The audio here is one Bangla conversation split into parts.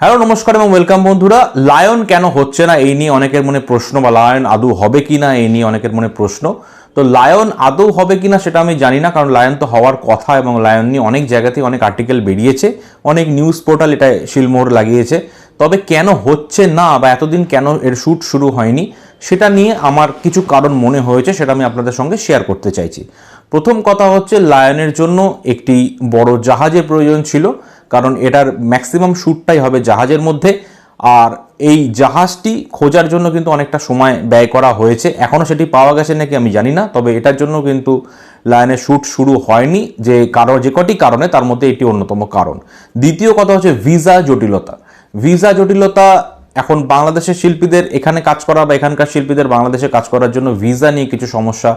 হ্যালো, নমস্কার এবং ওয়েলকাম বন্ধুরা। লায়ন কেন হচ্ছে না? এই নিয়ে অনেকের মনে প্রশ্ন, বা লায়ন আদৌ হবে কি না? এই নিয়ে অনেকের মনে প্রশ্ন। তো লায়ন আদৌ হবে কি না সেটা আমি জানি না, কারণ লায়ন তো হওয়ার কথা এবং লায়ন নিয়ে অনেক জায়গাতেই অনেক আর্টিকেল বেরিয়েছে, অনেক নিউজ পোর্টাল এটা শিলমোহর লাগিয়েছে। তবে কেন হচ্ছে না, বা এতদিন কেন এর শ্যুট শুরু হয়নি, সেটা নিয়ে আমার কিছু কারণ মনে হয়েছে, সেটা আমি আপনাদের সঙ্গে শেয়ার করতে চাইছি। প্রথম কথা হচ্ছে, লায়নের জন্য একটি বড় জাহাজের প্রয়োজন ছিল। কারণ এটার ম্যাক্সিমাম শ্যুটটাই হবে জাহাজের মধ্যে। আর এই জাহাজটি খোঁজার জন্য কিন্তু অনেকটা সময় ব্যয় করা হয়েছে। এখনও সেটি পাওয়া গেছে নাকি আমি জানি না, তবে এটার জন্য কিন্তু লায়নের শ্যুট শুরু হয়নি। যে কারণ যে কটি কারণে তার মধ্যে এটি অন্যতম কারণ। দ্বিতীয় কথা হচ্ছে ভিসা জটিলতা। ভিসা জটিলতা এখন বাংলাদেশের শিল্পীদের এখানে কাজ করা বা এখানকার শিল্পীদের বাংলাদেশে কাজ করার জন্য ভিসা নিয়ে কিছু সমস্যা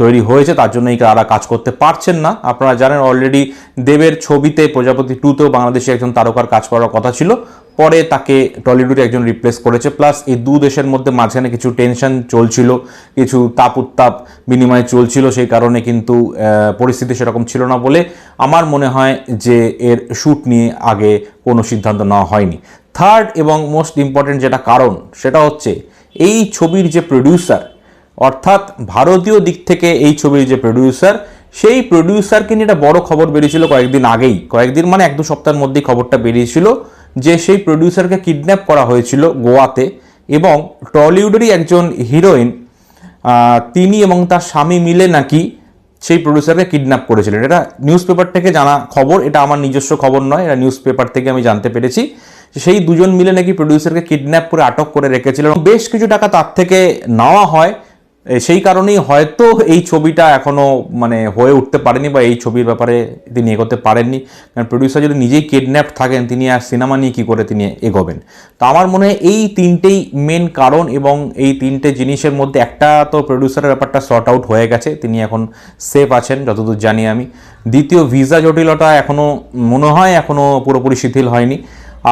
তৈরি হয়েছে, তার জন্যই তারা কাজ করতে পারছেন না। আপনারা জানেন অলরেডি দেবের ছবিতে প্রজাপতি টুতেও বাংলাদেশে একজন তারকার কাজ করার কথা ছিল। পরে তাকে টলিউডে একজন রিপ্লেস করেছে। প্লাস এই দু দেশের মধ্যে মাঝখানে কিছু টেনশন চলছিল, কিছু তাপ উত্তাপ বিনিময় চলছিল, সেই কারণে কিন্তু পরিস্থিতি সেরকম ছিল না বলে আমার মনে হয় যে এর শ্যুট নিয়ে আগে কোনো সিদ্ধান্ত নেওয়া হয়নি। থার্ড এবং মোস্ট ইম্পর্টেন্ট যেটা কারণ, সেটা হচ্ছে এই ছবির যে প্রডিউসার অর্থাৎ ভারতীয় দিক থেকে এই ছবির যে প্রডিউসার সেই প্রডিউসারকে নিয়ে একটা বড় খবর বেরিয়েছিল কয়েকদিন আগেই। কয়েকদিন মানে এক দু সপ্তাহের মধ্যেই খবরটা বেরিয়েছিল যে সেই প্রডিউসারকে কিডন্যাপ করা হয়েছিল গোয়াতে এবং টলিউডেরই একজন হিরোইন তিনি এবং তার স্বামী মিলে নাকি সেই প্রডিউসারকে কিডন্যাপ করেছিলেন। এটা নিউজ পেপার থেকে জানা খবর, এটা আমার নিজস্ব খবর নয়, এটা নিউজ পেপার থেকে আমি জানতে পেরেছি। সেই দুজন মিলে নাকি প্রডিউসারকে কিডন্যাপ করে আটক করে রেখেছিলেন এবং বেশ কিছু টাকা তার থেকে নেওয়া হয়। সেই কারণেই হয়তো এই ছবিটা এখনও মানে হয়ে উঠতে পারেনি বা এই ছবির ব্যাপারে তিনি এগোতে পারেননি। কারণ প্রডিউসার যদি নিজেই কিডন্যাপ থাকেন, তিনি আর সিনেমা নিয়ে কী করে তিনি এগোবেন? তো আমার মনে হয় এই তিনটেই মেন কারণ এবং এই তিনটে জিনিসের মধ্যে একটা তো প্রডিউসারের ব্যাপারটা শর্ট আউট হয়ে গেছে, তিনি এখন সেফ আছেন, যতদূর জানি আমি। দ্বিতীয় ভিসা জটিলতা এখনও মনে হয় এখনও পুরোপুরি শিথিল হয়নি।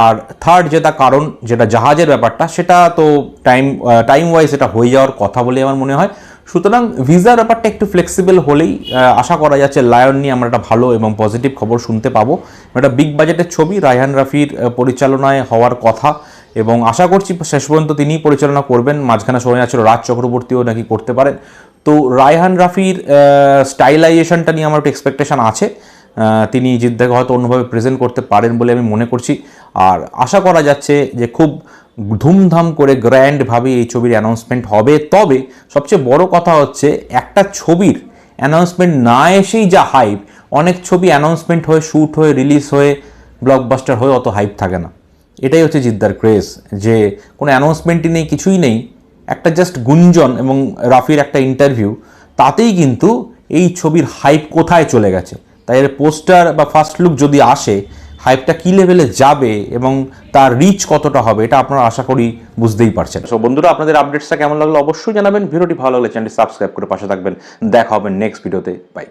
আর থার্ড যেটা কারণ, যেটা জাহাজের ব্যাপারটা, সেটা তো টাইম টাইম ওয়াইজ এটা হয়ে যাওয়ার কথা বলে আমার মনে হয়। সুতরাং ভিসার ব্যাপারটা একটু ফ্লেক্সিবল হলেই আশা করা যাচ্ছে লায়ন নিয়ে আমরা একটা ভালো এবং পজিটিভ খবর শুনতে পাবো। একটা বিগ বাজেটের ছবি রায়হান রাফির পরিচালনায় হওয়ার কথা এবং আশা করছি শেষ পর্যন্ত তিনিই পরিচালনা করবেন। মাঝখানে সময় আছে রাজ চক্রবর্তীও নাকি করতে পারেন। তো রায়হান রাফির স্টাইলাইজেশনটা নিয়ে আমার একটু এক্সপেকটেশন আছে। তিনি জিদ্দাকে হয়তো অন্যভাবে প্রেজেন্ট করতে পারেন বলে আমি মনে করছি। আর আশা করা যাচ্ছে যে খুব ধুমধাম করে গ্র্যান্ডভাবে এই ছবির অ্যানাউন্সমেন্ট হবে। তবে সবচেয়ে বড় কথা হচ্ছে, একটা ছবির অ্যানাউন্সমেন্ট না এসেই যা হাইপ অনেক ছবি অ্যানাউন্সমেন্ট হয়ে শ্যুট হয়ে রিলিজ হয়ে ব্লকবাস্টার হয়ে অত হাইপ থাকে না। এটাই হচ্ছে জিদ্দার ক্রেজ যে কোনো অ্যানাউন্সমেন্টই নেই, কিছুই নেই। একটা জাস্ট গুঞ্জন এবং রাফির একটা ইন্টারভিউ তাতেই কিন্তু এই ছবির হাইপ কোথায় চলে গেছে। তাই এর পোস্টার বা ফার্স্ট লুক যদি আসে হাইপটা কি লেভেলে যাবে এবং তার রিচ কতটা হবে, এটা আপনারা আশা করি বুঝতেই পারছেন। সো বন্ধুরা, আপনাদের আপডেটসটা কেমন লাগল অবশ্যই জানাবেন। ভিডিওটি ভালো লাগলে চ্যানেলটি সাবস্ক্রাইব করে পাশে থাকবেন। দেখা হবে নেক্সট ভিডিওতে বাই